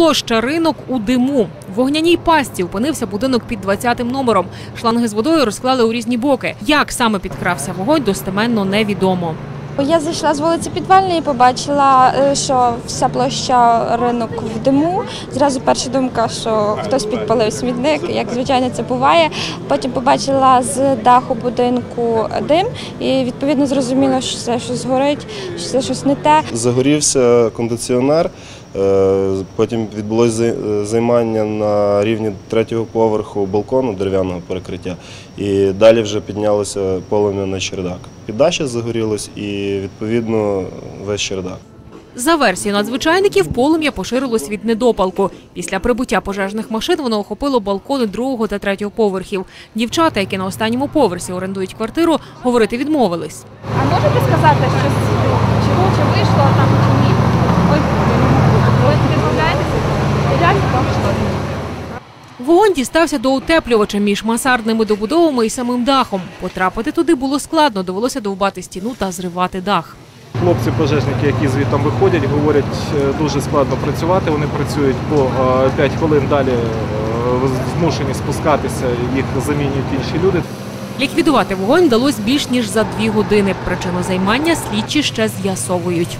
Площа ринок у диму. В вогняній пастці опинився будинок під 20-м номером. Шланги з водою розклали у різні боки. Як саме підкрався вогонь, достеменно невідомо. Я зайшла з вулиці Підвальної і побачила, е, що вся площа ринок в диму. Зразу перша думка, що хтось підпалив смітник, як звичайно це буває. Потім побачила з даху будинку дим і відповідно зрозуміла, що це щось горить, що це щось не те. Загорівся кондиціонер, потім відбулось зай- займання на рівні третього поверху балкону дерев'яного перекриття. І далі вже піднялося полум'я на чердак. Піддача загорілась і відповідно весь чердак. За версією надзвичайників, полум'я поширилось від недопалку. Після прибуття пожежних машин воно охопило балкони другого та третього поверхів. Дівчата, які на останньому поверсі орендують квартиру, говорити відмовились. А можете сказати, що чого чи вийшло там Вогонь дістався до утеплювача між мансардними добудовами і самим дахом. Потрапити туди було складно, довелося довбати стіну та зривати дах. Хлопці пожежники, які звідти виходять, говорять, е, дуже складно працювати. Вони працюють по 5 хвилин далі, е, змушені спускатися, їх замінюють інші люди. Ліквідувати вогонь вдалося більш ніж за дві години. Причину займання слідчі ще з'ясовують.